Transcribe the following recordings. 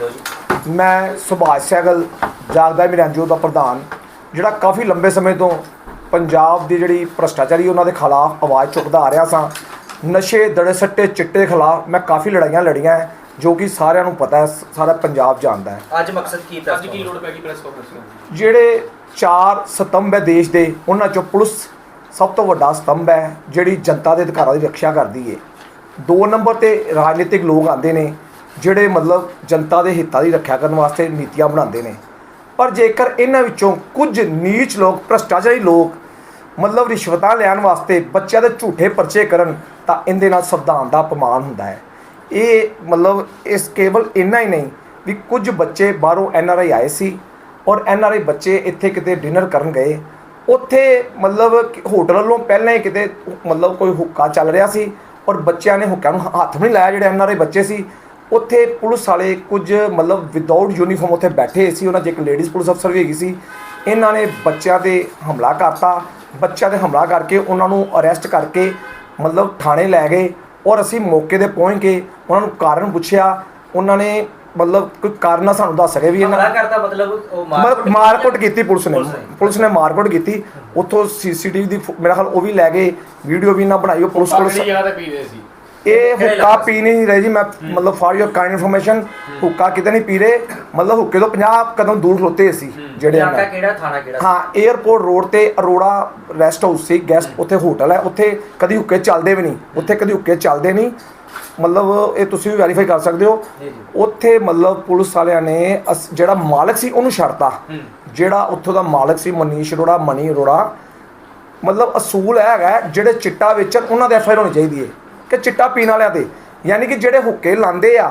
ਜੀ। ਮੈਂ ਸੁਭਾਸ਼ ਸਹਿਗਲ ਜਾਗਦਾ ਮੇਰਾ ਐਨਜੀਓ ਦਾ ਪ੍ਰਧਾਨ ਜਿਹੜਾ ਕਾਫੀ ਲੰਬੇ ਸਮੇਂ ਤੋਂ ਪੰਜਾਬ ਦੀ ਜਿਹੜੀ ਭ੍ਰਸ਼ਟਾਚਾਰੀ ਉਹਨਾਂ ਦੇ ਖਿਲਾਫ ਆਵਾਜ਼ ਚੁੱਕਦਾ ਆ ਰਿਹਾ ਸਾਂ। ਨਸ਼ੇ ਦੜੇ ਸੱਟੇ ਚਿੱਟੇ ਖਿਲਾਫ ਮੈਂ ਕਾਫੀ ਲੜਾਈਆਂ ਲੜੀਆਂ ਜੋ ਕਿ ਸਾਰਿਆਂ ਨੂੰ ਪਤਾ ਹੈ ਸਾਰਾ ਪੰਜਾਬ ਜਾਣਦਾ ਹੈ। ਅੱਜ ਮਕਸਦ ਕੀ ਪ੍ਰੈਸ ਅੱਜ ਕੀ ਲੋੜ ਪੈ ਗਈ ਪ੍ਰੈਸ ਕਾਨਫਰੰਸ ਜਿਹੜੇ ਚਾਰ ਸਤੰਭ ਹੈ ਦੇਸ਼ ਦੇ ਉਹਨਾਂ ਚੋਂ ਪੁਲਿਸ ਸਭ ਤੋਂ ਵੱਡਾ ਸਤੰਭ ਹੈ ਜਿਹੜੀ ਜਨਤਾ ਦੇ ਅਧਿਕਾਰਾਂ ਦੀ ਰੱਖਿਆ ਕਰਦੀ ਹੈ। ਦੋ ਨੰਬਰ ਤੇ ਰਾਜਨੀਤਿਕ ਲੋਕ ਆਉਂਦੇ ਨੇ ਜਿਹੜੇ ਮਤਲਬ ਜਨਤਾ ਦੇ ਹਿੱਤਾਂ ਦੀ ਰੱਖਿਆ ਕਰਨ ਵਾਸਤੇ ਨੀਤੀਆਂ ਬਣਾਉਂਦੇ ਨੇ। ਪਰ ਜੇਕਰ ਇਹਨਾਂ ਵਿੱਚੋਂ ਕੁਝ ਨੀਚ ਲੋਕ, ਭ੍ਰਸ਼ਟਾਚਾਰੀ ਲੋਕ ਮਤਲਬ ਰਿਸ਼ਵਤਾਂ ਲੈਣ ਵਾਸਤੇ ਬੱਚਿਆਂ ਦੇ ਝੂਠੇ ਪਰਚੇ ਕਰਨ, ਤਾਂ ਇਹਦੇ ਨਾਲ ਸੰਵਿਧਾਨ ਦਾ ਅਪਮਾਨ ਹੁੰਦਾ ਹੈ। ਇਹ ਮਤਲਬ ਇਸ ਕੇਵਲ ਇੰਨਾ ਹੀ ਨਹੀਂ ਵੀ ਕੁਝ ਬੱਚੇ ਬਾਹਰੋਂ ਐਨ ਆਰ ਆਈ ਆਏ ਸੀ ਔਰ ਐਨ ਆਰ ਆਈ ਬੱਚੇ ਇੱਥੇ ਕਿਤੇ ਡਿਨਰ ਕਰਨ ਗਏ। ਉੱਥੇ ਮਤਲਬ ਹੋਟਲ ਵੱਲੋਂ ਪਹਿਲਾਂ ਹੀ ਕਿਤੇ ਮਤਲਬ ਕੋਈ ਹੁੱਕਾ ਚੱਲ ਰਿਹਾ ਸੀ ਔਰ ਬੱਚਿਆਂ ਨੇ ਹੁੱਕਿਆਂ ਨੂੰ ਹੱਥ ਵੀ ਨਹੀਂ ਲਾਇਆ ਜਿਹੜੇ ਐਨ ਆਰ ਆਈ ਬੱਚੇ ਸੀ। ਉੱਥੇ ਪੁਲਿਸ ਵਾਲੇ ਕੁਝ ਮਤਲਬ ਵਿਦਆਊਟ ਯੂਨੀਫਾਰਮ ਉੱਥੇ ਬੈਠੇ ਸੀ ਉਹਨਾਂ 'ਚ ਇੱਕ ਲੇਡੀਜ਼ ਪੁਲਿਸ ਅਫਸਰ ਵੀ ਹੈਗੀ ਸੀ। ਇਹਨਾਂ ਨੇ ਬੱਚਿਆਂ ਤੇ ਹਮਲਾ ਕਰਤਾ। ਬੱਚਿਆਂ ਤੇ ਹਮਲਾ ਕਰਕੇ ਉਹਨਾਂ ਨੂੰ ਅਰੈਸਟ ਕਰਕੇ ਮਤਲਬ ਥਾਣੇ ਲੈ ਗਏ ਔਰ ਅਸੀਂ ਮੌਕੇ ਤੇ ਪਹੁੰਚ ਕੇ ਉਹਨਾਂ ਨੂੰ ਕਾਰਨ ਪੁੱਛਿਆ। ਉਹਨਾਂ ਨੇ ਮਤਲਬ ਕੋਈ ਕਾਰਨ ਨਾ ਸਾਨੂੰ ਦੱਸ ਸਕੇ ਵੀ ਇਹਨਾਂ ਹਮਲਾ ਕਰਦਾ ਮਤਲਬ ਉਹ ਮਤਲਬ ਮਾਰਕੁੱਟ ਕੀਤੀ ਪੁਲਿਸ ਨੇ। ਪੁਲਿਸ ਨੇ। ਪੁਲਿਸ ਨੇ ਮਾਰਕੁੱਟ ਕੀਤੀ। ਉੱਥੋਂ ਸੀਸੀਟੀਵੀ ਦੀ ਫੁ- ਮੇਰਾ ਖਿਆਲ ਉਹ ਵੀ ਲੈ ਗਏ। ਵੀਡੀਓ ਵੀ ਨਾ ਬਣਾਈ ਉਹ ਪੁਲਿਸ ਕੋਲ ਸੀ। ਇਹ ਹੁੱਕਾ? ਪੀ ਨਹੀਂ ਰਹੇ ਜੀ ਮੈਂ ਮਤਲਬ ਫਾਰ ਯੋਰ ਕਾਈਂਡ ਇਨਫੋਰਮੇਸ਼ਨ ਹੁੱਕਾ ਕਿਤੇ ਨਹੀਂ ਪੀ ਰਹੇ। ਮਤਲਬ ਹੁੱਕੇ ਤੋਂ 50 ਕਦਮ ਦੂਰ ਖਲੋਤੇ ਸੀ ਜਿਹੜੇ ਇਹਨਾਂ ਕਿਹੜਾ ਥਾਣਾ ਕਿਹੜਾ? ਹਾਂ 에어ਪੋਰਟ ਰੋਡ ਤੇ ਅਰੋੜਾ ਰੈਸਟ ਹਾਊਸ ਸੀ ਗੈਸਟ ਉੱਥੇ ਹੋਟਲ ਹੈ। ਉੱਥੇ ਕਦੀ ਹੁੱਕੇ ਚੱਲਦੇ ਵੀ ਨਹੀਂ। ਉੱਥੇ ਕਦੀ ਹੁੱਕੇ ਚੱਲਦੇ ਨਹੀਂ। ਮਤਲਬ ਇਹ ਤੁਸੀਂ ਵੀ ਵੈਰੀਫਾਈ ਕਰ ਸਕਦੇ ਹੋ। ਉੱਥੇ ਮਤਲਬ ਪੁਲਿਸ ਵਾਲਿਆਂ ਨੇ ਜਿਹੜਾ ਮਾਲਕ ਸੀ ਉਹਨੂੰ ਛੱਡਤਾ। ਜਿਹੜਾ ਉੱਥੋਂ ਦਾ ਮਾਲਕ ਸੀ ਮਨੀਸ਼ ਅਰੋੜਾ ਮਨੀ ਅਰੋੜਾ। ਮਤਲਬ ਅਸੂਲ ਹੈਗਾ ਜਿਹੜੇ ਚਿੱਟਾ ਵੇਚਣ ਉਹਨਾਂ ਦੇ ਐਫ ਆਈ ਆਰ ਹੋਣੀ ਚਾਹੀਦੀ ਹੈ। ਕਿ ਚਿੱਟਾ ਪੀਣ ਵਾਲਿਆਂ ਤੇ। ਯਾਨੀ ਕਿ ਜਿਹੜੇ ਹੁੱਕੇ ਲਾਉਂਦੇ ਆ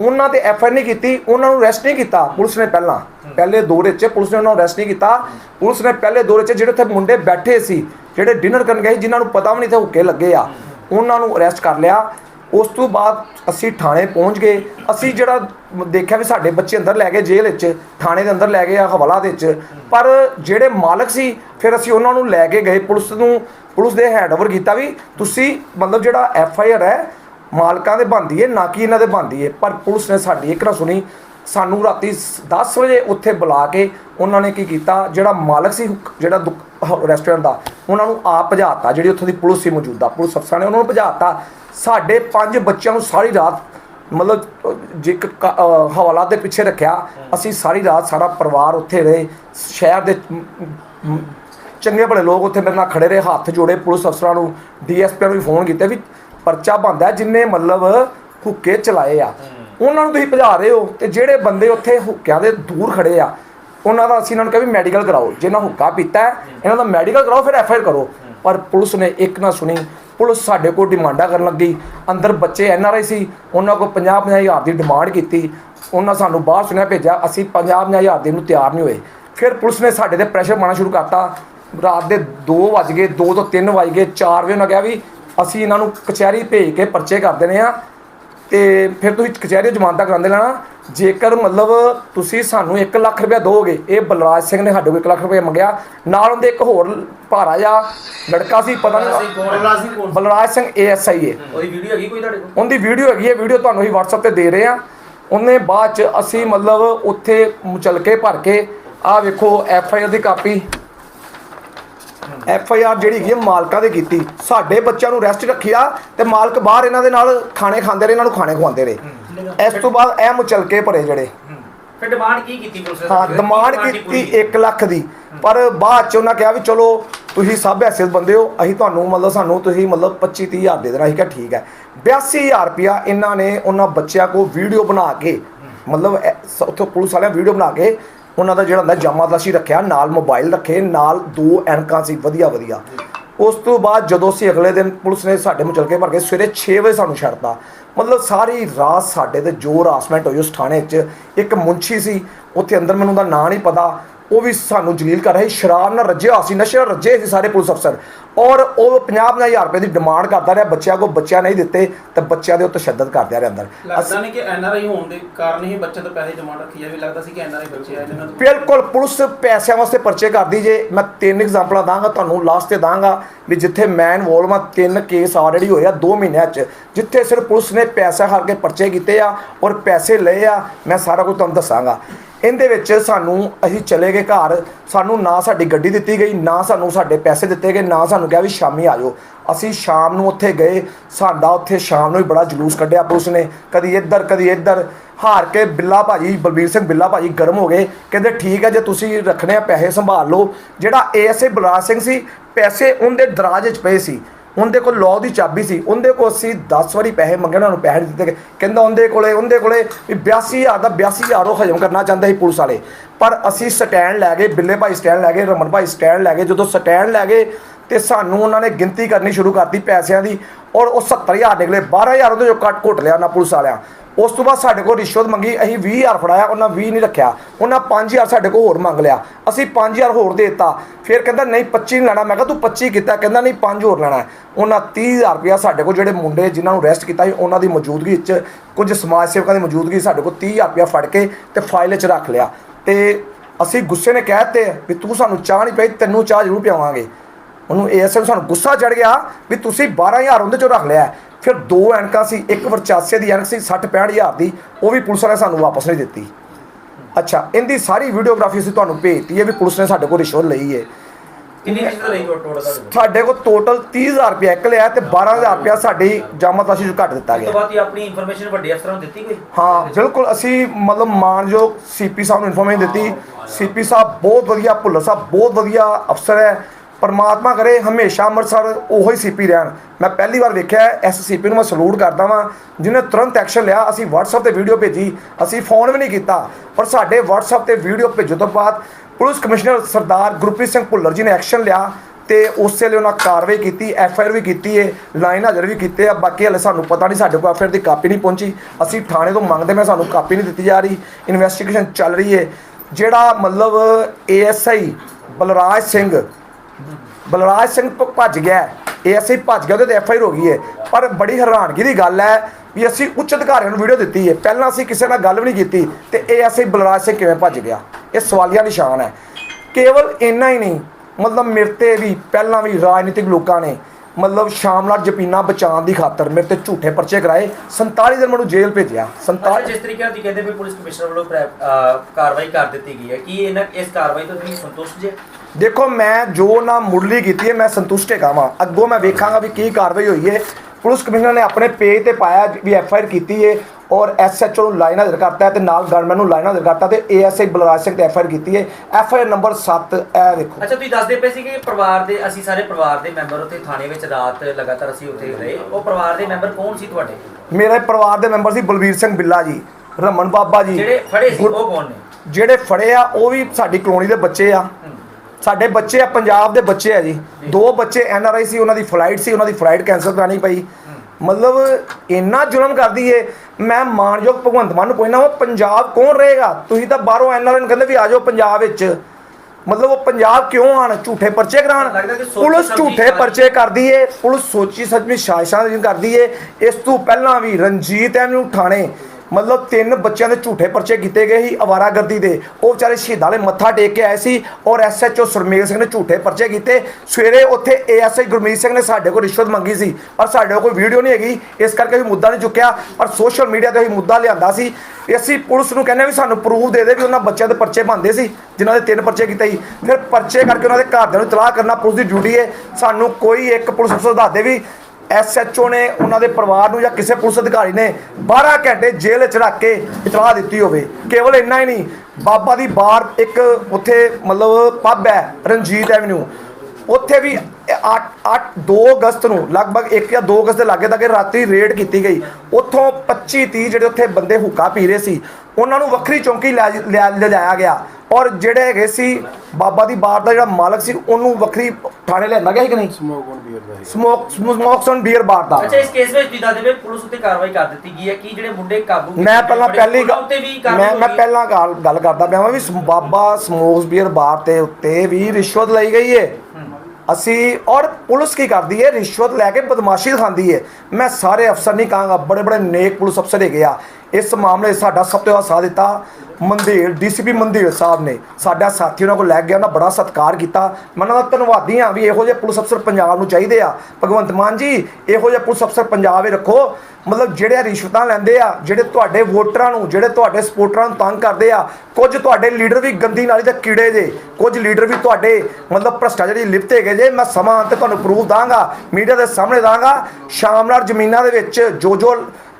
ਉਹਨਾਂ ਤੇ ਐਫ ਆਈ ਆਰ ਨਹੀਂ ਕੀਤੀ ਉਹਨਾਂ ਨੂੰ ਅਰੈਸਟ ਨਹੀਂ ਕੀਤਾ ਪੁਲਿਸ ਨੇ ਪਹਿਲਾਂ। ਪਹਿਲੇ ਦੌਰੇ 'ਚ ਪੁਲਿਸ ਨੇ ਉਹਨਾਂ ਨੂੰ ਅਰੈਸਟ ਨਹੀਂ ਕੀਤਾ। ਪੁਲਿਸ ਨੇ ਪਹਿਲੇ ਦੌਰੇ 'ਚ ਜਿਹੜੇ ਉੱਥੇ ਮੁੰਡੇ ਬੈਠੇ ਸੀ ਜਿਹੜੇ ਡਿਨਰ ਕਰਨ ਗਏ ਸੀ, ਜਿਨ੍ਹਾਂ ਨੂੰ ਪਤਾ ਵੀ ਨਹੀਂ ਤੇ ਹੁੱਕੇ ਲੱਗੇ ਆ ਉਹਨਾਂ ਨੂੰ ਅਰੈਸਟ ਕਰ ਲਿਆ। ਉਸ ਤੋਂ ਬਾਅਦ ਅਸੀਂ ਥਾਣੇ ਪਹੁੰਚ ਗਏ। ਅਸੀਂ ਜਿਹੜਾ ਦੇਖਿਆ ਵੀ ਸਾਡੇ ਬੱਚੇ ਅੰਦਰ ਲੈ ਗਏ ਜੇਲ੍ਹ ਵਿੱਚ, ਥਾਣੇ ਦੇ ਅੰਦਰ ਲੈ ਗਏ ਆ ਹਵਾਲਾ ਦੇ ਵਿੱਚ। ਪਰ ਜਿਹੜੇ ਮਾਲਕ ਸੀ, ਫਿਰ ਅਸੀਂ ਉਹਨਾਂ ਨੂੰ ਲੈ ਕੇ ਗਏ। ਪੁਲਿਸ ਨੂੰ, ਪੁਲਿਸ ਦੇ ਹੈਂਡਓਵਰ ਕੀਤਾ ਵੀ ਤੁਸੀਂ ਮਤਲਬ ਜਿਹੜਾ ਐਫ ਆਈ ਆਰ ਹੈ, ਮਾਲਕਾਂ ਦੇ ਬੰਦੀ ਹੈ, ਨਾ ਕਿ ਇਹਨਾਂ ਦੇ ਬੰਦੀ ਹੈ। ਪਰ ਪੁਲਿਸ ਨੇ ਸਾਡੀ ਇੱਕ ਨਾ ਸੁਣੀ, ਸਾਨੂੰ ਰਾਤੀ 10 ਵਜੇ ਉੱਥੇ ਬੁਲਾ ਕੇ ਉਹਨਾਂ ਨੇ ਕੀ ਕੀਤਾ, ਜਿਹੜਾ ਮਾਲਕ ਸੀ ਹੁਕ- ਜਿਹੜਾ ਰੈਸਟੋਰੈਂਟ ਦਾ ਉਹਨਾਂ ਨੂੰ ਆਪ ਭਜਾਤਾ ਜਿਹੜੀ ਉੱਥੋਂ ਦੀ ਪੁਲਿਸ ਸੀ ਮੌਜੂਦਾ ਪੁਲਿਸ ਅਫਸਰਾਂ ਨੇ ਉਹਨਾਂ ਨੂੰ ਭਜਾਤਾ। ਸਾਡੇ ਪੰਜ ਬੱਚਿਆਂ ਨੂੰ ਸਾਰੀ ਰਾਤ ਮਤਲਬ ਜੇ ਹਵਾਲਾਤ ਦੇ ਪਿੱਛੇ ਰੱਖਿਆ ਅਸੀਂ ਸਾਰੀ ਰਾਤ ਸਾਰਾ ਪਰਿਵਾਰ ਉੱਥੇ ਰਹੇ ਸ਼ਹਿਰ ਦੇ ਚੰਗੇ ਭਲੇ ਲੋਕ ਉੱਥੇ ਮੇਰੇ ਨਾਲ ਖੜੇ ਰਹੇ ਹੱਥ ਜੋੜੇ ਪੁਲਿਸ ਅਫਸਰਾਂ ਨੂੰ ਡੀਐਸਪੀ ਨੂੰ ਵੀ ਫੋਨ ਕੀਤਾ ਵੀ ਪਰਚਾ ਬੰਦਾ ਜਿੰਨੇ ਮਤਲਬ ਹੁੱਕੇ ਚਲਾਏ ਆ। ਉਹਨਾਂ ਨੂੰ ਤੁਸੀਂ ਭਜਾ ਰਹੇ ਹੋ ਤੇ ਜਿਹੜੇ ਬੰਦੇ ਉੱਥੇ ਹੁੱਕਿਆਂ ਦੇ ਦੂਰ ਖੜੇ ਆ ਉਹਨਾਂ ਦਾ ਅਸੀਂ ਇਹਨਾਂ ਨੂੰ ਕਿਹਾ ਵੀ ਮੈਡੀਕਲ ਕਰਾਓ ਜਿਹਨਾਂ ਹੁੱਕਾ ਪੀਤਾ ਹੈ, ਇਹਨਾਂ ਦਾ ਮੈਡੀਕਲ ਕਰਾਓ ਫਿਰ ਐਫ ਆਈ ਆਰ ਕਰੋ। ਪਰ ਪੁਲਿਸ ਨੇ ਇੱਕ ਨਾ ਸੁਣੀ ਪੁਲਿਸ ਸਾਡੇ ਕੋਲ ਡਿਮਾਂਡਾਂ ਕਰਨ ਲੱਗੀ ਅੰਦਰ ਬੱਚੇ ਐਨ ਆਰ ਆਈ ਸੀ ਉਹਨਾਂ ਕੋਲ 50 50 ਹਜ਼ਾਰ ਦੀ ਡਿਮਾਂਡ ਕੀਤੀ। ਉਹਨਾਂ ਸਾਨੂੰ ਬਾਹਰ ਸੁਣਿਆ ਭੇਜਿਆ ਅਸੀਂ 50 50 ਹਜ਼ਾਰ ਦੇਣ ਨੂੰ ਤਿਆਰ ਨਹੀਂ ਹੋਏ। ਫਿਰ ਪੁਲਿਸ ਨੇ ਸਾਡੇ ਤੇ ਪ੍ਰੈਸ਼ਰ ਪਾਉਣਾ ਸ਼ੁਰੂ ਕਰਤਾ। ਰਾਤ ਦੇ 2 ਵਜ ਗਏ 2 ਤੋਂ 3 ਵਜ ਗਏ 4 ਵਜੇ ਉਹਨਾਂ ਕਿਹਾ ਵੀ ਅਸੀਂ ਇਹਨਾਂ ਨੂੰ ਕਚਹਿਰੀ ਭੇਜ ਕੇ ਪਰਚੇ ਕਰ ਦੇਣੇ ਆ। ਤੇ ਫਿਰ ਤੁਸੀਂ ਕਚਹਿਰੀ ਜ਼ਮਾਨਤਾਂ ਕਰਾਉਂਦੇ ਲੈਣਾ। ਜੇਕਰ ਮਤਲਬ ਤੁਸੀਂ ਸਾਨੂੰ 1 ਲੱਖ ਰੁਪਇਆ ਦੋਗੇ ਇਹ ਬਲਰਾਜ ਸਿੰਘ ਨੇ ਸਾਡੇ ਕੋਲ 1 ਲੱਖ ਰੁਪਇਆ ਮੰਗਿਆ। ਨਾਲ ਉਹਦੇ ਇੱਕ ਹੋਰ ਭਾਰਾ ਜਿਹਾ ਲੜਕਾ ਸੀ ਪਤਾ ਨਹੀਂ ਬਲਰਾਜ ਸਿੰਘ ਏਐਸਆਈ ਹੈ ਉਹਦੀ ਵੀਡੀਓ ਹੈਗੀ ਕੋਈ ਤੁਹਾਡੇ ਕੋਲ? ਉਹਦੀ ਵੀਡੀਓ ਹੈਗੀ ਹੈ ਵੀਡੀਓ ਤੁਹਾਨੂੰ ਅਸੀਂ WhatsApp ਤੇ ਦੇ ਰਹੇ ਆ ਉਹਨੇ ਬਾਅਦ ਚ ਅਸੀਂ ਮਤਲਬ ਉੱਥੇ ਮੁਚਲਕੇ ਭਰ ਕੇ ਆਹ ਵੇਖੋ ਐਫ ਆਈ ਆਰ ਦੀ ਕਾਪੀ। ਐਫ ਆਈ ਆਰ ਜਿਹੜੀ ਹੈਗੀ ਹੈ ਮਾਲਕਾਂ ਦੇ ਕੀਤੀ। ਸਾਡੇ ਬੱਚਿਆਂ ਨੂੰ ਰੈਸਟ ਰੱਖਿਆ ਤੇ ਮਾਲਕ ਬਾਹਰ ਇਹਨਾਂ ਦੇ ਨਾਲ ਖਾਣੇ ਖਾਂਦੇ ਰਹੇ ਇਹਨਾਂ ਨੂੰ ਖਾਣੇ ਖਵਾਉਂਦੇ ਰਹੇ। ਇਸ ਤੋਂ ਬਾਅਦ ਇਹ ਮੁਚਲਕੇ ਭਰੇ ਜਿਹੜੇ। ਫਿਰ ਡਿਮਾਂਡ ਕੀ ਕੀਤੀ ਪੁਲਿਸ ਨੇ? ਹਾਂ ਡਿਮਾਂਡ ਕੀਤੀ 1 ਲੱਖ ਦੀ। ਪਰ ਬਾਅਦ ਚ ਉਹਨਾਂ ਕਿਹਾ ਵੀ ਚਲੋ ਤੁਸੀਂ ਸਭ ਐਸੇ ਬੰਦੇ ਹੋ ਅਸੀਂ ਤੁਹਾਨੂੰ ਮਤਲਬ ਸਾਨੂੰ ਤੁਸੀਂ ਮਤਲਬ 25 30 ਹਜ਼ਾਰ ਦੇ ਦੇਣਾ। ਅਸੀਂ ਕਿਹਾ ਠੀਕ ਹੈ। 82000 ਰੁਪਇਆ ਇਹਨਾਂ ਨੇ ਉਹਨਾਂ ਬੱਚਿਆਂ ਕੋ ਵੀਡੀਓ ਬਣਾ ਕੇ ਮਤਲਬ ਉੱਥੋਂ ਪੁਲਿਸ ਵਾਲਿਆਂ ਵੀਡੀਓ ਬਣਾ ਕੇ ਉਹਨਾਂ ਦਾ ਜਿਹੜਾ ਹੁੰਦਾ ਜਾਮਾ ਜਮਾਦਾਸ਼ੀ ਰੱਖਿਆ, ਨਾਲ ਮੋਬਾਈਲ ਰੱਖੇ, ਨਾਲ ਦੋ ਐਨਕਾਂ ਸੀ, ਵਧੀਆ ਵਧੀਆ। ਉਸ ਤੋਂ ਬਾਅਦ ਜਦੋਂ ਅਸੀਂ ਅਗਲੇ ਦਿਨ ਪੁਲਿਸ ਨੇ ਸਾਡੇ ਮੁਚਲਕੇ ਭਰ ਕੇ ਸਵੇਰੇ 6 ਵਜੇ ਸਾਨੂੰ ਛੱਡਤਾ। ਮਤਲਬ ਸਾਰੀ ਰਾਤ ਸਾਡੇ ਤੇ ਜੋ ਹਰਾਸਮੈਂਟ ਹੋਈ ਉਸ ਥਾਣੇ 'ਚ, ਇੱਕ ਮੁੰਸ਼ੀ ਸੀ, ਉੱਥੇ ਅੰਦਰ ਮੈਨੂੰ ਉਹਦਾ ਨਾਂ ਨਹੀਂ ਪਤਾ। ਉਹ ਵੀ ਸਾਨੂੰ ਜਲੀਲ ਕਰ ਰਹੇ ਸ਼ਰਾਬ ਨਾਲ ਰੱਜੇ ਹੋਇਆ ਸੀ ਨਸ਼ੇ ਨਾਲ ਰੱਜੇ ਸੀ ਸਾਰੇ ਪੁਲਿਸ ਅਫਸਰ। ਔਰ ਉਹ 50 ਹਜ਼ਾਰ ਰੁਪਏ ਦੀ ਡਿਮਾਂਡ ਕਰਦਾ ਰਿਹਾ ਬੱਚਿਆਂ ਕੋ ਬੱਚਿਆਂ ਨਹੀਂ ਦਿੱਤੇ ਤੇ ਬੱਚਿਆਂ ਦੇ ਉੱਤੇ ਤਸ਼ੱਦਦ ਕਰਦਿਆ ਰਿਹਾ ਅੰਦਰ। ਲੱਗਦਾ ਨਹੀਂ ਕਿ ਐਨਆਰਆਈ ਹੋਣ ਦੇ ਕਾਰਨ ਹੀ ਬੱਚੇ ਤੋਂ ਪੈਸੇ ਡਿਮਾਂਡ ਰੱਖੀ ਜਾਵੇ ਲੱਗਦਾ ਸੀ ਕਿ ਐਨਆਰਆਈ ਬੱਚੇ ਆ ਇਹਨਾਂ ਤੋਂ ਬਿਲਕੁਲ ਪੁਲਿਸ ਪੈਸਿਆਂ ਵਾਸਤੇ ਪਰਚੇ ਕਰਦੀ ਜੇ। ਮੈਂ ਤਿੰਨ ਐਗਜ਼ਾਮਪਲਾਂ ਦਾਂਗਾ ਤੁਹਾਨੂੰ ਲਾਸਟ ਤੇ ਦਾਂਗਾ ਵੀ ਜਿੱਥੇ ਮੈਂ ਇਨਵੋਲਵ ਆ ਤਿੰਨ ਕੇਸ ਆਲਰੇਡੀ ਹੋਏ ਆ 2 ਮਹੀਨਿਆਂ 'ਚ ਜਿੱਥੇ ਸਿਰਫ ਪੁਲਿਸ ਨੇ ਪੈਸਾ ਖਾ ਕੇ ਪਰਚੇ ਕੀਤੇ ਆ ਔਰ ਪੈਸੇ ਲਏ ਆ ਮੈਂ ਸਾਰਾ ਕੁਝ ਤੁਹਾਨੂੰ ਦੱਸਾਂਗਾ। ਇਹਦੇ ਵਿੱਚ ਸਾਨੂੰ ਅਸੀਂ ਚਲੇ ਗਏ ਘਰ, ਸਾਨੂੰ ਨਾ ਸਾਡੀ ਗੱਡੀ ਦਿੱਤੀ ਗਈ, ਨਾ ਸਾਨੂੰ ਸਾਡੇ ਪੈਸੇ ਦਿੱਤੇ ਗਏ, ਨਾ ਸਾਨੂੰ ਕਿਹਾ ਵੀ ਸ਼ਾਮੀ ਆ ਜਾਓ। ਅਸੀਂ ਸ਼ਾਮ ਨੂੰ ਉੱਥੇ ਗਏ, ਸਾਡਾ ਉੱਥੇ ਸ਼ਾਮ ਨੂੰ ਹੀ ਬੜਾ ਜਲੂਸ ਕੱਢਿਆ ਪੁਲਿਸ ਨੇ। ਕਦੀ ਇੱਧਰ ਕਦੀ ਇੱਧਰ। ਹਾਰ ਕੇ ਬਿੱਲਾ ਭਾਜੀ, ਬਲਬੀਰ ਸਿੰਘ ਬਿੱਲਾ ਭਾਜੀ ਗਰਮ ਹੋ ਗਏ। ਕਹਿੰਦੇ, ਠੀਕ ਹੈ, ਜੇ ਤੁਸੀਂ ਰੱਖਣੇ ਆ, ਪੈਸੇ ਸੰਭਾਲ ਲਓ। ਜਿਹੜਾ ਏਐਸਏ ਬਲਰਾਜ ਸਿੰਘ ਸੀ, ਪੈਸੇ ਉਹਦੇ ਦਰਾਜ 'ਚ ਪਏ ਸੀ। ਉਹਦੇ ਕੋਲ ਲੌ ਦੀ ਚਾਬੀ ਸੀ, ਉਹਦੇ ਕੋਲ ਅਸੀਂ 10 ਵਾਰੀ ਪੈਸੇ ਮੰਗੇ, ਉਹਨਾਂ ਨੂੰ ਪੈਸੇ ਨਹੀਂ ਦਿੱਤੇ ਗਏ। ਕਹਿੰਦਾ ਉਹਦੇ ਕੋਲੇ ਉਹਦੇ ਕੋਲੇ ਵੀ 82000 ਦਾ 82000 ਉਹ ਹਜਮ ਕਰਨਾ ਚਾਹੁੰਦਾ ਸੀ ਪੁਲਿਸ ਵਾਲੇ। ਪਰ ਅਸੀਂ ਸਟੈਂਡ ਲੈ ਗਏ, ਬਿੱਲੇ ਭਾਈ ਸਟੈਂਡ ਲੈ ਗਏ, ਰਮਨ ਭਾਈ ਸਟੈਂਡ ਲੈ ਗਏ। ਜਦੋਂ ਸਟੈਂਡ ਲੈ ਗਏ ਤੇ ਸਾਨੂੰ ਉਹਨਾਂ ਨੇ ਗਿਣਤੀ ਕਰਨੀ ਸ਼ੁਰੂ ਕਰਤੀ ਪੈਸਿਆਂ ਦੀ ਔਰ ਉਹ 70000 ਨਿਕਲੇ 12000 ਉਹਦੇ ਚੋਂ ਕੱਟ ਘੁੱਟ ਲਿਆ ਉਹਨਾਂ ਪੁਲਿਸ ਵਾਲਿਆਂ। ਉਸ ਤੋਂ ਬਾਅਦ ਸਾਡੇ ਕੋਲ ਰਿਸ਼ਵਤ ਮੰਗੀ, ਅਸੀਂ 20000 ਫੜਾਇਆ, ਉਹਨਾਂ 20 ਨਹੀਂ ਰੱਖਿਆ। ਉਹਨਾਂ 5000 ਸਾਡੇ ਕੋਲ ਹੋਰ ਮੰਗ ਲਿਆ। ਅਸੀਂ 5000 ਹੋਰ ਦੇ ਦਿੱਤਾ। ਫਿਰ ਕਹਿੰਦਾ, ਨਹੀਂ 25 ਨਹੀਂ ਲੈਣਾ। ਮੈਂ ਕਿਹਾ, ਤੂੰ 25 ਕੀਤਾ ਕਹਿੰਦਾ, ਨਹੀਂ 5 ਹੋਰ ਲੈਣਾ ਹੈ। ਉਹਨਾਂ 30000 ਰੁਪਇਆ ਸਾਡੇ ਕੋਲ ਜਿਹੜੇ ਮੁੰਡੇ ਜਿਨ੍ਹਾਂ ਨੂੰ ਅਰੈਸਟ ਕੀਤਾ ਸੀ, ਉਹਨਾਂ ਦੀ ਮੌਜੂਦਗੀ ਵਿੱਚ ਕੁਝ ਸਮਾਜ ਸੇਵਕਾਂ ਦੀ ਮੌਜੂਦਗੀ ਸਾਡੇ ਕੋਲ 30000 ਰੁਪਇਆ ਫੜ ਕੇ ਤੇ ਫਾਈਲ 'ਚ ਰੱਖ ਲਿਆ। ਤੇ ਅਸੀਂ ਗੁੱਸੇ ਨੇ ਕਹਿ ਦਿੱਤੇ ਵੀ ਤੂੰ ਸਾਨੂੰ ਚਾਹ ਨਹੀਂ ਪਈ, ਤੈਨੂੰ ਚਾਹ ਜ਼ਰੂਰ ਪਿਆਵਾਂਗੇ। ਉਹਨੂੰ ਏਐਸਐਮ ਸਾਨੂੰ ਗੁੱਸਾ ਚੜ ਗਿਆ ਵੀ ਤੁਸੀਂ 12000 ਉਹਦੇ ਚੋਂ ਰੱਖ ਲਿਆ। ਫਿਰ ਦੋ ਐਨਕਾਂ ਸੀ ਇੱਕ ਵਰਚਾਸੇ ਦੀ ਐਨਕ ਸੀ 60 65000 ਦੀ ਉਹ ਵੀ ਪੁਲਿਸ ਵਾਲੇ ਸਾਨੂੰ ਵਾਪਸ ਨਹੀਂ ਦਿੱਤੀ। ਅੱਛਾ ਇਹਦੀ ਸਾਰੀ ਵੀਡੀਓਗ੍ਰਾਫੀ ਅਸੀਂ ਤੁਹਾਨੂੰ ਭੇਜਤੀ ਹੈ ਵੀ ਪੁਲਿਸ ਨੇ ਸਾਡੇ ਕੋਲ ਰਿਸ਼ਵਤ ਲਈ ਹੈ। ਕਿੰਨੀ ਕਿਸ਼ਤ ਲਈ ਟੋਟਲ ਸਾਡੇ ਕੋਲ ਟੋਟਲ 30000 ਰੁਪਏ ਇੱਕ ਲਿਆ ਤੇ 12000 ਰੁਪਏ ਸਾਡੀ ਜਮਾਤ ਰਾਸ਼ੀ ਚੋਂ ਦਿੱਤਾ ਉਸ ਤੋਂ ਗਿਆ। ਬਾਅਦ ਹੀ ਆਪਣੀ ਇਨਫੋਰਮੇਸ਼ਨ ਵੱਡੇ ਅਫਸਰਾਂ ਨੂੰ ਦਿੱਤੀ ਗਈ ਹਾਂ ਬਿਲਕੁਲ ਅਸੀਂ ਮਤਲਬ ਮਾਨਯੋਗ ਸੀਪੀ ਸਾਹਿਬ ਨੂੰ ਇਨਫੋਰਮੇਸ਼ਨ ਦਿੱਤੀ। ਸੀਪੀ ਸਾਹਿਬ ਬਹੁਤ ਵਧੀਆ ਭੁੱਲਰ ਸਾਹਿਬ ਬਹੁਤ ਵਧੀਆ ਅਫਸਰ ਹੈ। ਪਰਮਾਤਮਾ ਕਰੇ, ਹਮੇਸ਼ਾ ਅੰਮ੍ਰਿਤਸਰ ਉਹੋ ਹੀ ਸੀਪੀ ਰਹਿਣ। ਮੈਂ ਪਹਿਲੀ ਵਾਰ ਵੇਖਿਆ ਐਸ ਸੀਪੀ ਨੂੰ ਮੈਂ ਸਲੂਟ ਕਰਦਾ ਵਾਂ। ਜਿਹਨੇ ਤੁਰੰਤ ਐਕਸ਼ਨ ਲਿਆ, ਅਸੀਂ WhatsApp ਤੇ ਵੀਡੀਓ ਭੇਜੀ। ਅਸੀਂ ਫੋਨ ਵੀ ਨਹੀਂ ਕੀਤਾ, ਪਰ ਸਾਡੇ WhatsApp ਤੇ ਵੀਡੀਓ ਭੇਜਣ ਤੋਂ ਬਾਅਦ ਪੁਲਿਸ ਕਮਿਸ਼ਨਰ ਸਰਦਾਰ ਗੁਰਪ੍ਰੀਤ ਸਿੰਘ ਭੁੱਲਰ ਜੀ ਨੇ ਐਕਸ਼ਨ ਲਿਆ ਤੇ ਉਸੇ ਲਈ ਉਹਨਾਂ ਕਾਰਵਾਈ ਕੀਤੀ ਐਫ ਆਈ ਆਰ ਵੀ ਕੀਤੀ ਹੈ ਲਾਈਨ ਹਾਜ਼ਰ ਵੀ ਕੀਤੇ ਆ। ਬਾਕੀ ਹਲੇ ਸਾਨੂੰ ਪਤਾ ਨਹੀਂ, ਸਾਡੇ ਕੋਲ ਐਫ ਆਈ ਆਰ ਦੀ ਕਾਪੀ ਨਹੀਂ ਪਹੁੰਚੀ। ਅਸੀਂ ਥਾਣੇ ਤੋਂ ਮੰਗਦੇ ਮੈਂ ਸਾਨੂੰ ਕਾਪੀ ਨਹੀਂ ਦਿੱਤੀ ਜਾ ਰਹੀ। ਇਨਵੈਸਟੀਗੇਸ਼ਨ ਚੱਲ ਰਹੀ ਹੈ ਜਿਹੜਾ ਮਤਲਬ ਏਐਸਆਈ ਬਲਰਾਜ ਸਿੰਘ ਬਲਰਾਜ ਸਿੰਘ ਭੱਜ ਗਿਆ। ਇਹ ਏਐਸਆਈ ਭੱਜ ਗਿਆ ਉਹਦੇ ਤੇ ਐਫ ਆਈ ਆਰ ਹੋ ਗਈ ਹੈ ਪਰ ਬੜੀ ਹੈਰਾਨਗੀ ਦੀ ਗੱਲ ਹੈ ਵੀ ਅਸੀਂ ਉੱਚ ਅਧਿਕਾਰੀਆਂ ਨੂੰ ਵੀਡੀਓ ਦਿੱਤੀ ਹੈ ਪਹਿਲਾਂ ਅਸੀਂ ਕਿਸੇ ਨਾਲ ਗੱਲ ਵੀ ਨਹੀਂ ਕੀਤੀ ਤੇ ਏਐਸਆਈ ਬਲਰਾਜ ਸਿੰਘ ਕਿਵੇਂ ਭੱਜ ਗਿਆ। ਇਹ ਸਵਾਲੀਆ ਨਿਸ਼ਾਨ ਹੈ। ਕੇਵਲ ਇੰਨਾ ਹੀ ਨਹੀਂ, ਮਤਲਬ ਮੇਰੇ ਤੇ ਵੀ, ਪਹਿਲਾਂ ਵੀ ਰਾਜਨੀਤਿਕ ਲੋਕਾਂ ਨੇ ਮਤਲਬ ਸ਼ਾਮਲਾਟ ਜਪੀਨਾ ਬਚਾਉਣ ਦੀ ਖਾਤਰ ਮੇਰੇ ਤੇ ਝੂਠੇ ਪਰਚੇ ਕਰਾਏ। 47 ਦਿਨ ਮੈਨੂੰ ਜੇਲ੍ਹ ਭੇਜਿਆ। 47 ਜਿਸ ਤਰੀਕੇ ਨਾਲ ਕਹਿੰਦੇ ਵੀ ਪੁਲਿਸ ਕਮਿਸ਼ਨਰ ਵੱਲੋਂ ਕਾਰਵਾਈ ਕਰ ਦਿੱਤੀ ਗਈ ਹੈ, ਕੀ ਇਹਨਾਂ ਇਸ ਕਾਰਵਾਈ ਤੋਂ ਤੁਸੀਂ ਸੰਤੁਸ਼ਟ ਜੇ? ਦੇਖੋ ਮੈਂ ਜੋ ਨਾ ਮੁਰਲੀ ਕੀਤੀ ਹੈ ਮੈਂ ਸੰਤੁਸ਼ਟ ਹੈਗਾ ਵਾਂ। ਅੱਗੋਂ ਮੈਂ ਵੇਖਾਂਗਾ ਵੀ ਕੀ ਕਾਰਵਾਈ ਹੋਈ ਹੈ। ਪੁਲਿਸ ਕਮਿਸ਼ਨਰ ਨੇ ਆਪਣੇ ਪੇਜ ਤੇ ਪਾਇਆ ਵੀ ਐਫ ਆਈ ਆਰ ਕੀਤੀ ਹੈ ਔਰ ਐਸਐਚਓ ਨੂੰ ਲਾਈਨ ਹਾਜ਼ਰ ਕਰਤਾ ਤੇ ਨਾਲ ਗਨਮੈਨ ਨੂੰ ਲਾਈਨ ਹਾਜ਼ਰ ਕਰਤਾ ਤੇ ਏਐਸਆਈ ਬਲਰਾਜ ਸਿੰਘ ਤੇ ਐਫ ਆਈ ਆਰ ਕੀਤੀ ਹੈ। ਐਫ ਆਈ ਆਰ ਨੰਬਰ 7 ਇਹ ਦੇਖੋ। ਅੱਛਾ ਤੁਸੀਂ ਦੱਸਦੇ ਪਏ ਸੀ ਕਿ ਪਰਿਵਾਰ ਦੇ ਅਸੀਂ ਸਾਰੇ ਪਰਿਵਾਰ ਦੇ ਮੈਂਬਰ ਉੱਥੇ ਥਾਣੇ ਵਿੱਚ ਰਾਤ ਲਗਾਤਾਰ ਅਸੀਂ ਉੱਥੇ ਰਹੇ। ਉਹ ਪਰਿਵਾਰ ਦੇ ਮੈਂਬਰ ਕੌਣ ਸੀ ਤੁਹਾਡੇ? ਮੇਰੇ ਪਰਿਵਾਰ ਦੇ ਮੈਂਬਰ ਸੀ ਬਲਵੀਰ ਸਿੰਘ ਬਿੱਲਾ ਜੀ ਰਮਨ ਬਾਬਾ ਜੀ। ਜਿਹੜੇ ਫੜੇ ਸੀ ਉਹ ਕੌਣ ਨੇ? ਜਿਹੜੇ ਫੜੇ ਆ ਉਹ ਵੀ ਸਾਡੀ ਕਲੋਨੀ ਦੇ ਬੱਚੇ ਆ। ਸਾਡੇ ਬੱਚੇ ਆ ਪੰਜਾਬ ਦੇ ਬੱਚੇ ਆ ਜੀ। ਦੋ ਬੱਚੇ ਐਨ ਆਰ ਆਈ ਸੀ ਉਹਨਾਂ ਦੀ ਫਲਾਈਟ ਸੀ ਉਹਨਾਂ ਦੀ ਫਲਾਈਟ ਕੈਨਸਲ ਕਰਾਣੀ ਪਈ। ਮਤਲਬ ਇੰਨਾ ਜ਼ੁਲਮ ਕਰਦੀ ਏ ਮੈਂ ਮਾਨਯੋਗ ਭਗਵੰਤ ਮਾਨ ਨੂੰ ਪੁੱਛਣਾ ਉਹ ਪੰਜਾਬ ਕੌਣ ਰਹੇਗਾ? ਤੁਸੀਂ ਤਾਂ ਬਾਹਰੋਂ ਐਨ ਆਰ ਆਈ ਨੂੰ ਕਹਿੰਦੇ ਵੀ ਆ ਜਾਓ ਪੰਜਾਬ ਵਿੱਚ। ਮਤਲਬ ਉਹ ਪੰਜਾਬ ਕਿਉਂ ਆਣ? ਝੂਠੇ ਪਰਚੇ ਕਰਾਉਣ। ਲੱਗਦਾ ਕਿ ਸੋਚੀ ਪੁਲਿਸ ਝੂਠੇ ਪਰਚੇ ਕਰਦੀ ਏ ਪੁਲਿਸ ਸੋਚੀ ਸੱਚੀ ਸਾਜ਼ਿਸ਼ਾਂ ਦੀ ਕਰਦੀ ਏ ਇਸ ਤੋਂ ਪਹਿਲਾਂ ਵੀ ਰਣਜੀਤ ਐਵਨਿਊ ਥਾਣੇ ਮਤਲਬ ਤਿੰਨ ਬੱਚਿਆਂ ਦੇ ਝੂਠੇ ਪਰਚੇ ਕੀਤੇ ਗਏ ਸੀ ਅਵਾਰਾਗਰਦੀ ਦੇ। ਉਹ ਵਿਚਾਰੇ ਸ਼ਹੀਦਾਂ ਵਾਲੇ ਮੱਥਾ ਟੇਕ ਕੇ ਆਏ ਸੀ ਔਰ ਐਸਐਚਓ ਸੁਰਮੇਲ ਸਿੰਘ ਨੇ ਝੂਠੇ ਪਰਚੇ ਕੀਤੇ। ਸਵੇਰੇ ਉੱਥੇ ਏਐਸਆਈ ਗੁਰਮੀਤ ਸਿੰਘ ਨੇ ਸਾਡੇ ਕੋਲ ਰਿਸ਼ਵਤ ਮੰਗੀ ਸੀ, ਪਰ ਸਾਡੇ ਕੋਲ ਕੋਈ ਵੀਡੀਓ ਨਹੀਂ ਹੈਗੀ। ਇਸ ਕਰਕੇ ਅਸੀਂ ਮੁੱਦਾ ਨਹੀਂ ਚੁੱਕਿਆ, ਪਰ ਸੋਸ਼ਲ ਮੀਡੀਆ ਤੇ ਅਸੀਂ ਮੁੱਦਾ ਲਿਆਂਦਾ ਸੀ। ਅਸੀਂ ਪੁਲਿਸ ਨੂੰ ਕਹਿੰਦੇ ਵੀ ਸਾਨੂੰ ਪ੍ਰੂਫ ਦੇ ਦੇ ਵੀ ਉਹਨਾਂ ਬੱਚਿਆਂ ਦੇ ਪਰਚੇ ਬੰਦੇ ਸੀ, ਜਿਨ੍ਹਾਂ ਦੇ ਤਿੰਨ ਪਰਚੇ ਕੀਤੇ ਸੀ। ਫਿਰ ਪਰਚੇ ਕਰਕੇ ਉਹਨਾਂ ਦੇ ਘਰਦਿਆਂ ਨੂੰ ਤਲਾਹ ਕਰਨਾ ਪੁਲਿਸ ਦੀ ਡਿਊਟੀ ਹੈ। ਸਾਨੂੰ ਕੋਈ ਇੱਕ ਪੁਲਿਸ ਅਫਸਰ ਦੱਸ ਦੇ ਵੀ ਐਸਐਚਓ ਨੇ ਉਹਨਾਂ ਦੇ ਪਰਿਵਾਰ ਨੂੰ ਜਾਂ ਕਿਸੇ ਪੁਲਿਸ ਅਧਿਕਾਰੀ ਨੇ 12 ਘੰਟੇ ਜੇਲ੍ਹ ਵਿੱਚ ਰੱਖ ਕੇ ਇਤਲਾਹ ਦਿੱਤੀ ਹੋਵੇ। ਕੇਵਲ ਇੰਨਾ ਹੀ ਨਹੀਂ, ਬਾਬਾ ਦੀ ਬਾਰ ਇੱਕ ਉੱਥੇ ਮਤਲਬ ਪੱਬ ਹੈ, ਰਣਜੀਤ ਐਵਨਿਊ। ਉੱਥੇ ਵੀ 8 8 2 ਅਗਸਤ ਨੂੰ ਲਗਭਗ 1 ਜਾਂ 2 ਅਗਸਤ ਦੇ ਲਾਗੇ ਤੱਕ ਰਾਤੀ ਰੇਡ ਕੀਤੀ ਗਈ। ਉੱਥੋਂ 25 30 ਜਿਹੜੇ ਉੱਥੇ ਬੰਦੇ ਹੁੱਕਾ ਪੀ ਰਹੇ ਸੀ। ਉਹਨਾਂ ਨੂੰ ਵੱਖਰੀ ਚੌਂਕੀ ਲਿਜਾਇਆ ਗਿਆ। ਔਰ ਜਿਹੜੇ ਹੈਗੇ ਸੀ ਬਾਬਾ ਦੀ ਬਾਰ ਦਾ ਜਿਹੜਾ ਮਾਲਕ ਸੀ ਉਹਨੂੰ ਵੱਖਰੀ ਥਾਣੇ ਲਿਆਂਦਾ ਗਿਆ ਸੀ ਕਿ ਨਹੀਂ? Smoke on beer the smoke smokes on beer bar ਦਾ। ਅੱਛਾ ਇਸ ਕੇਸ ਵਿੱਚ ਜਿੱਦਾਂ ਦੇ ਪੁਲਿਸ ਉੱਤੇ ਕਾਰਵਾਈ ਕਰ ਦਿੱਤੀ ਗਈ ਹੈ ਕਿ ਜਿਹੜੇ ਮੁੰਡੇ ਕਾਬੂ ਮੈਂ ਪਹਿਲਾਂ ਪਹਿਲੀ ਵੀ ਮੈਂ ਮੈਂ। ਪਹਿਲਾਂ ਗੱਲ ਕਰਦਾ ਪਿਆ ਵਾਂ ਵੀ ਬਾਬਾ ਸਮੋਕਸ ਬੀਅਰ ਬਾਰ ਤੇ ਉੱਤੇ ਵੀ ਰਿਸ਼ਵਤ ਲਈ ਗਈ ਏ। ਅਸੀਂ ਔਰ ਪੁਲਿਸ ਕੀ ਕਰਦੀ ਹੈ? ਰਿਸ਼ਵਤ ਲੈ ਕੇ ਬਦਮਾਸ਼ੀ ਦਿਖਾਉਂਦੀ ਹੈ। ਮੈਂ ਸਾਰੇ ਅਫਸਰ ਨਹੀਂ ਕਹਾਂਗਾ ਬੜੇ ਬੜੇ ਨੇਕ ਪੁਲਿਸ ਅਫਸਰ ਹੈਗੇ ਆ। ਇਸ ਮਾਮਲੇ 'ਚ ਸਾਡਾ ਸਭ ਤੋਂ ਜ਼ਿਆਦਾ ਸਾਥ ਦਿੱਤਾ ਮੰਦੇੜ ਡੀਸੀਪੀ ਮੰਦੇੜ ਸਾਹਿਬ ਨੇ। ਸਾਡਾ ਸਾਥੀ ਉਹਨਾਂ ਕੋਲ ਲੈ ਗਿਆ, ਉਹਨਾਂ ਬੜਾ ਸਤਿਕਾਰ ਕੀਤਾ। ਮੈਂ ਉਹਨਾਂ ਦਾ ਧੰਨਵਾਦੀ ਹਾਂ ਵੀ ਇਹੋ ਜਿਹੇ ਪੁਲਿਸ ਅਫਸਰ ਪੰਜਾਬ ਨੂੰ ਚਾਹੀਦੇ ਆ। ਭਗਵੰਤ ਮਾਨ ਜੀ, ਇਹੋ ਜਿਹੇ ਪੁਲਿਸ ਅਫਸਰ ਪੰਜਾਬ ਵਿੱਚ ਰੱਖੋ। ਮਤਲਬ ਜਿਹੜੇ ਰਿਸ਼ਵਤਾਂ ਲੈਂਦੇ ਆ, ਜਿਹੜੇ ਤੁਹਾਡੇ ਵੋਟਰਾਂ ਨੂੰ, ਜਿਹੜੇ ਤੁਹਾਡੇ ਸਪੋਰਟਰਾਂ ਨੂੰ ਤੰਗ ਕਰਦੇ ਆ, ਕੁਝ ਤੁਹਾਡੇ ਲੀਡਰ ਵੀ ਗੰਦੀ ਨਾਲੀ ਦੇ ਕੀੜੇ ਜੇ, ਕੁਝ ਲੀਡਰ ਵੀ ਤੁਹਾਡੇ ਮਤਲਬ ਭ੍ਰਸ਼ਟਾਚਾਰ ਦੀ ਲਿਪਤ ਹੈਗੇ ਜੇ, ਮੈਂ ਸਮਾਂ ਤੇ ਤੁਹਾਨੂੰ ਪ੍ਰੂਫ ਦਾਂਗਾ, ਮੀਡੀਆ ਦੇ ਸਾਹਮਣੇ ਦਾਂਗਾ। ਸ਼ਾਮਲਾਰ ਜ਼ਮੀਨਾਂ ਦੇ ਵਿੱਚ ਜੋ ਜੋ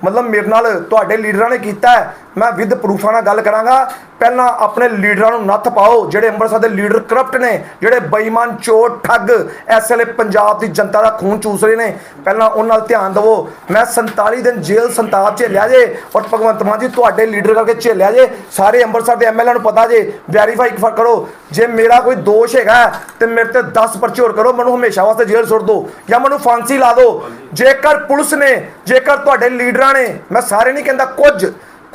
ਮਤਲਬ ਮੇਰੇ ਨਾਲ ਤੁਹਾਡੇ ਲੀਡਰਾਂ ਨੇ ਕੀਤਾ ਮੈਂ ਵਿਦ ਪ੍ਰੂਫਾਂ ਨਾਲ ਗੱਲ ਕਰਾਂਗਾ। ਪਹਿਲਾਂ ਆਪਣੇ ਲੀਡਰਾਂ ਨੂੰ ਨੱਥ ਪਾਓ, ਜਿਹੜੇ ਅੰਮ੍ਰਿਤਸਰ ਦੇ ਲੀਡਰ ਕਰਪਟ ਨੇ, ਜਿਹੜੇ ਬੇਈਮਾਨ, ਚੋਰ, ਠੱਗ, ਇਸ ਵੇਲੇ ਪੰਜਾਬ ਦੀ ਜਨਤਾ ਦਾ ਖੂਨ ਚੂਸ ਰਹੇ ਨੇ। ਪਹਿਲਾਂ ਉਹਨਾਂ ਨਾਲ ਧਿਆਨ ਦਿਵੋ। ਮੈਂ 47 ਦਿਨ ਜੇਲ੍ਹ ਸੰਤਾਪ ਝੇਲਿਆ ਜੇ ਔਰ ਭਗਵੰਤ ਮਾਨ ਜੀ ਤੁਹਾਡੇ ਲੀਡਰ ਕਰਕੇ ਝੇਲਿਆ ਜੇ। ਸਾਰੇ ਅੰਮ੍ਰਿਤਸਰ ਦੇ ਐਮਐਲਏ ਨੂੰ ਪਤਾ ਜੇ। ਵੈਰੀਫਾਈ ਕਰੋ। ਜੇ ਮੇਰਾ ਕੋਈ ਦੋਸ਼ ਹੈਗਾ ਤੇ ਮੇਰੇ ਤੇ 10 ਪਰਚੇ ਹੋਰ ਕਰੋ। ਮੈਨੂੰ ਹਮੇਸ਼ਾ ਵਾਸਤੇ ਜੇਲ੍ਹ ਸੁੱਟ ਦਿਓ ਜਾਂ ਮੈਨੂੰ ਫਾਂਸੀ ਲਾ ਦਿਓ। ਜੇਕਰ ਪੁਲਿਸ ਨੇ, ਜੇਕਰ ਤੁਹਾਡੇ ਲੀਡਰਾਂ ਨੇ, ਮੈਂ ਸਾਰੇ ਨਹੀਂ ਕਹਿੰਦਾ ਕੁਝ।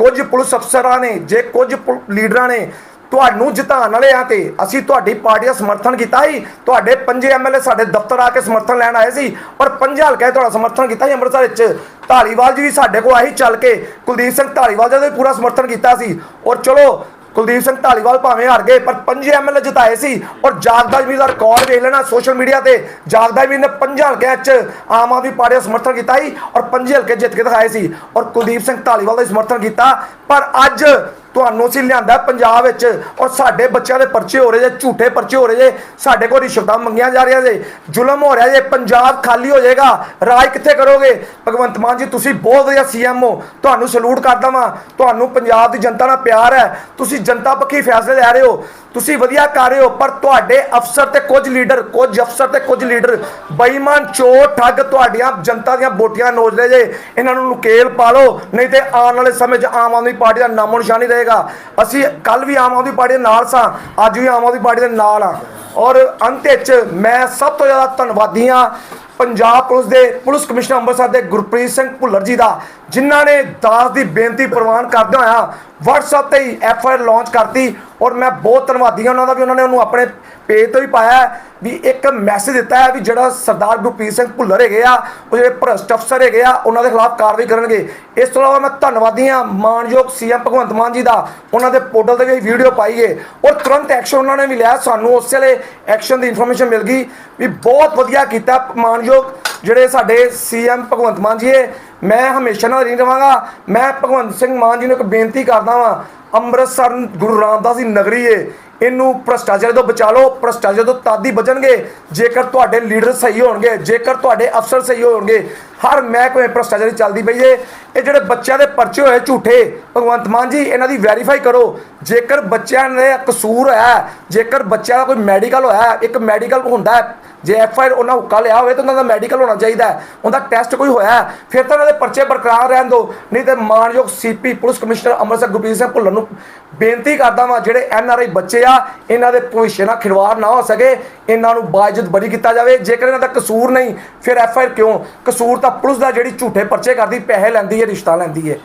ਕੁਝ ਪੁਲਿਸ ਅਫਸਰਾਂ ਨੇ, ਜੇ ਕੁਝ ਪੁ- ਲੀਡਰਾਂ ਨੇ ਤੁਹਾਨੂੰ ਜਿਤਾਉਣ ਵਾਲੇ ਆ ਤੇ ਅਸੀਂ ਤੁਹਾਡੀ ਪਾਰਟੀ ਦਾ ਸਮਰਥਨ ਕੀਤਾ ਸੀ, ਤੁਹਾਡੇ ਪੰਜੇ ਐਮਐਲਏ ਸਾਡੇ ਦਫ਼ਤਰ ਆ ਕੇ ਸਮਰਥਨ ਲੈਣ ਆਏ ਸੀ ਔਰ ਪੰਜੇ ਹਲਕੇ ਤੁਹਾਡਾ ਸਮਰਥਨ ਕੀਤਾ ਸੀ ਅੰਮ੍ਰਿਤਸਰ ਵਿੱਚ। ਧਾਲੀਵਾਲ ਜੀ ਵੀ ਸਾਡੇ ਕੋਲ ਆਹੀ ਚੱਲ ਕੇ, ਕੁਲਦੀਪ ਸਿੰਘ ਧਾਲੀਵਾਲ ਜੀ ਦਾ ਵੀ ਪੂਰਾ ਸਮਰਥਨ ਕੀਤਾ ਸੀ। ਔਰ ਚਲੋ ਕੁਲਦੀਪ ਸਿੰਘ ਧਾਲੀਵਾਲ ਭਾਵੇਂ ਹਾਰ ਗਏ, ਪਰ ਪੰਜੇ ਐਮਐਲਏ ਜਿਤਾਏ ਸੀ ਔਰ ਜਾਗਦਾ ਵੀ ਦਾ ਰਿਕਾਰਡ ਵੇਖ ਲੈਣਾ ਸੋਸ਼ਲ ਮੀਡੀਆ ਤੇ। ਜਾਗਦਾ ਵੀਰ ਨੇ ਪੰਜਾਂ ਹਲਕਿਆਂ 'ਚ ਆਮ ਆਦਮੀ ਪਾਰਟੀ ਦਾ ਸਮਰਥਨ ਕੀਤਾ ਸੀ ਔਰ ਪੰਜੇ ਹਲਕੇ ਜਿੱਤ ਕੇ ਦਿਖਾਏ ਸੀ ਔਰ ਕੁਲਦੀਪ ਸਿੰਘ ਧਾਲੀਵਾਲ ਦਾ ਸਮਰਥਨ ਕੀਤਾ। ਪਰ ਅੱਜ ਤੁਹਾਨੂੰ ਅਸੀਂ ਲਿਆਂਦਾ ਪੰਜਾਬ ਵਿੱਚ ਔਰ ਸਾਡੇ ਬੱਚਿਆਂ ਦੇ ਪਰਚੇ ਹੋ ਰਹੇ ਜੇ, ਝੂਠੇ ਪਰਚੇ ਹੋ ਰਹੇ ਜੇ, ਸਾਡੇ ਕੋਲ ਰਿਸ਼ਵਤਾਂ ਮੰਗੀਆਂ ਜਾ ਰਹੀਆਂ ਜੇ, ਜ਼ੁਲਮ ਹੋ ਰਿਹਾ ਜੇ, ਪੰਜਾਬ ਖਾਲੀ ਹੋ ਜਾਏਗਾ, ਰਾਜ ਕਿੱਥੇ ਕਰੋਗੇ? ਭਗਵੰਤ ਮਾਨ ਜੀ, ਤੁਸੀਂ ਬਹੁਤ ਵਧੀਆ ਸੀਐਮ ਹੋ, ਤੁਹਾਨੂੰ ਸਲੂਟ ਕਰਦਾ ਵਾਂ ਤੁਹਾਨੂੰ ਪੰਜਾਬ ਦੀ ਜਨਤਾ ਨਾਲ ਪਿਆਰ ਹੈ, ਤੁਸੀਂ ਜਨਤਾ ਪੱਖੀ ਫੈਸਲੇ ਲੈ ਰਹੇ ਹੋ, ਤੁਸੀਂ ਵਧੀਆ ਕਰ ਰਹੇ ਹੋ, ਪਰ ਤੁਹਾਡੇ ਅਫਸਰ ਤੇ ਕੁਝ ਲੀਡਰ, ਕੁਝ ਅਫਸਰ ਤੇ ਕੁਝ ਲੀਡਰ, ਬੇਈਮਾਨ ਚੋਰ, ਠੱਗ ਤੁਹਾਡੀਆਂ ਜਨਤਾ ਦੀਆਂ ਵੋਟੀਆਂ ਨੋਚ ਰਹੇ ਜੇ, ਇਹਨਾਂ ਨੂੰ ਨੁਕੇਲ ਪਾ ਲਓ, ਨਹੀਂ ਤੇ ਆਉਣ ਵਾਲੇ ਸਮੇਂ 'ਚ ਆਮ ਆਦਮੀ ਪਾਰਟੀ ਦਾ ਨਾਮੋ ਨਿਸ਼ਾਨੀ ਰਹੇ ਰਹੇਗਾ। ਅਸੀਂ ਕੱਲ ਵੀ ਆਮ ਆਦਮੀ ਪਾਰਟੀ ਦੇ ਨਾਲ ਸਾਂ, ਅੱਜ ਵੀ ਆਮ ਆਦਮੀ ਪਾਰਟੀ ਦੇ ਨਾਲ ਆ। ਔਰ ਅੰਤ ਵਿੱਚ ਮੈਂ ਸਭ ਤੋਂ ਜ਼ਿਆਦਾ ਧੰਨਵਾਦੀ ਹਾਂ ਪੰਜਾਬ ਪੁਲਿਸ ਦੇ ਪੁਲਿਸ ਕਮਿਸ਼ਨਰ ਅੰਮ੍ਰਿਤਸਰ ਦੇ ਗੁਰਪ੍ਰੀਤ ਸਿੰਘ ਭੁੱਲਰ ਜੀ ਦਾ, ਜਿਨ੍ਹਾਂ ਨੇ ਦਾਸ ਦੀ ਬੇਨਤੀ ਪ੍ਰਵਾਨ ਕਰਦੇ ਹੋਇਆ WhatsApp ਤੇ ਹੀ ਐਫ ਆਈ ਆਰ ਲਾਂਚ ਕਰਤੀ ਔਰ ਮੈਂ ਬਹੁਤ ਧੰਨਵਾਦੀ ਹਾਂ ਉਹਨਾਂ ਦਾ ਵੀ ਉਹਨਾਂ ਨੇ ਉਹਨੂੰ ਆਪਣੇ ਪੇਜ ਤੋਂ ਹੀ ਪਾਇਆ ਵੀ ਇੱਕ ਮੈਸੇਜ ਦਿੱਤਾ ਹੈ ਵੀ ਜਿਹੜਾ ਸਰਦਾਰ ਗੁਰਪ੍ਰੀਤ ਸਿੰਘ ਭੁੱਲਰ ਹੈਗੇ ਆ, ਉਹ ਜਿਹੜੇ ਭ੍ਰਸ਼ਟ ਅਫਸਰ ਹੈਗੇ ਆ, ਉਹਨਾਂ ਦੇ ਖਿਲਾਫ ਕਾਰਵਾਈ ਕਰਨਗੇ। ਇਸ ਤੋਂ ਇਲਾਵਾ ਮੈਂ ਧੰਨਵਾਦੀ ਹਾਂ ਮਾਨਯੋਗ ਸੀਐਮ ਭਗਵੰਤ ਮਾਨ ਜੀ ਦਾ, ਉਹਨਾਂ ਦੇ ਪੋਰਟਲ ਤੇ ਵੀ ਵੀਡੀਓ ਪਾਈ ਹੈ ਔਰ ਤੁਰੰਤ ਐਕਸ਼ਨ ਉਹਨਾਂ ਨੇ ਵੀ ਲਿਆ ਸਾਨੂੰ, ਉਸ ਵੇਲੇ ਐਕਸ਼ਨ ਦੀ ਇਨਫੋਰਮੇਸ਼ਨ ਮਿਲ ਗਈ। ਵੀ ਬਹੁਤ ਵਧੀਆ ਕੀਤਾ ਮਾਨਯੋਗ ਜਿਹੜੇ ਸਾਡੇ ਸੀਐਮ ਭਗਵੰਤ ਮਾਨ ਜੀ ਹੈ ਮੈਂ ਹਮੇਸ਼ਾ ਨਾਲ ਰਹੀ ਰਵਾਂਗਾ। ਮੈਂ ਭਗਵੰਤ ਸਿੰਘ ਮਾਨ ਜੀ ਨੂੰ ਇੱਕ ਬੇਨਤੀ ਕਰਦਾ ਵਾਂ, ਅੰਮ੍ਰਿਤਸਰ ਗੁਰੂ ਰਾਮਦਾਸ ਦੀ ਨਗਰੀ ਏ, ਇਹਨੂੰ ਭ੍ਰਸ਼ਟਾਚਾਰ ਤੋਂ ਬਚਾ ਲਓ, ਭ੍ਰਸ਼ਟਾਚਾਰ ਤੋਂ ਤਦ ਹੀ ਬਚਣਗੇ। ਜੇਕਰ ਤੁਹਾਡੇ ਲੀਡਰ ਸਹੀ ਹੋਣਗੇ, ਜੇਕਰ ਤੁਹਾਡੇ ਅਫਸਰ ਸਹੀ ਹੋਣਗੇ, ਹਰ ਮਹਿਕਮੇ ਭ੍ਰਸ਼ਟਾਚਾਰੀ ਚੱਲਦੀ ਪਈ ਏ। ਇਹ ਜਿਹੜੇ ਬੱਚਿਆਂ ਦੇ ਪਰਚੇ ਹੋਏ ਝੂਠੇ, ਭਗਵੰਤ ਮਾਨ ਜੀ, ਇਹਨਾਂ ਦੀ ਵੈਰੀਫਾਈ ਕਰੋ। ਜੇਕਰ ਬੱਚਿਆਂ ਦੇ ਕਸੂਰ ਹੋਇਆ ਜੇਕਰ ਬੱਚਿਆਂ ਦਾ ਕੋਈ ਮੈਡੀਕਲ ਹੋਇਆ, ਇੱਕ ਮੈਡੀਕਲ ਹੁੰਦਾ ਜੇ ਐਫ ਆਈ ਆਰ ਉਹਨਾਂ ਹੁੱਕਾ ਲਿਆ ਹੋਵੇ ਤਾਂ ਉਹਨਾਂ ਦਾ ਮੈਡੀਕਲ ਹੋਣਾ ਚਾਹੀਦਾ ਉਹਦਾ ਟੈਸਟ ਕੋਈ ਹੋਇਆ ਫਿਰ ਤਾਂ ਉਹਨਾਂ ਦੇ ਪਰਚੇ ਬਰਕਰਾਰ ਰਹਿਣ ਦਿਓ। ਨਹੀਂ ਤੇ ਮਾਨਯੋਗ CP police commissioner Amritsar Gurpreet Singh Bhullar ਨੂੰ ਬੇਨਤੀ ਕਰਦਾ ਵਾਂ, ਜਿਹੜੇ ਐਨ ਆਰ ਆਈ ਬੱਚੇ ਆ, ਇਹਨਾਂ ਦੇ ਭਵਿੱਖ ਨਾਲ ਖਿਲਵਾੜ ਨਾ ਹੋ ਸਕੇ। ਇਹਨਾਂ ਨੂੰ ਬਾਇਜ਼ਤ ਬਰੀ ਕੀਤਾ ਜਾਵੇ। ਜੇਕਰ ਇਹਨਾਂ ਦਾ ਕਸੂਰ ਨਹੀਂ, ਫਿਰ ਐਫ ਆਈ ਆਰ ਕਿਉਂ? ਕਸੂਰ ਤਾਂ ਪੁਲਿਸ ਦਾ ਜਿਹੜੀ ਝੂਠੇ ਪਰਚੇ ਕਰਦੀ, ਪੈਸੇ ਲੈਂਦੀ ਹੈ, ਰਿਸ਼ਤਾ ਲੈਂਦੀ ਹੈ।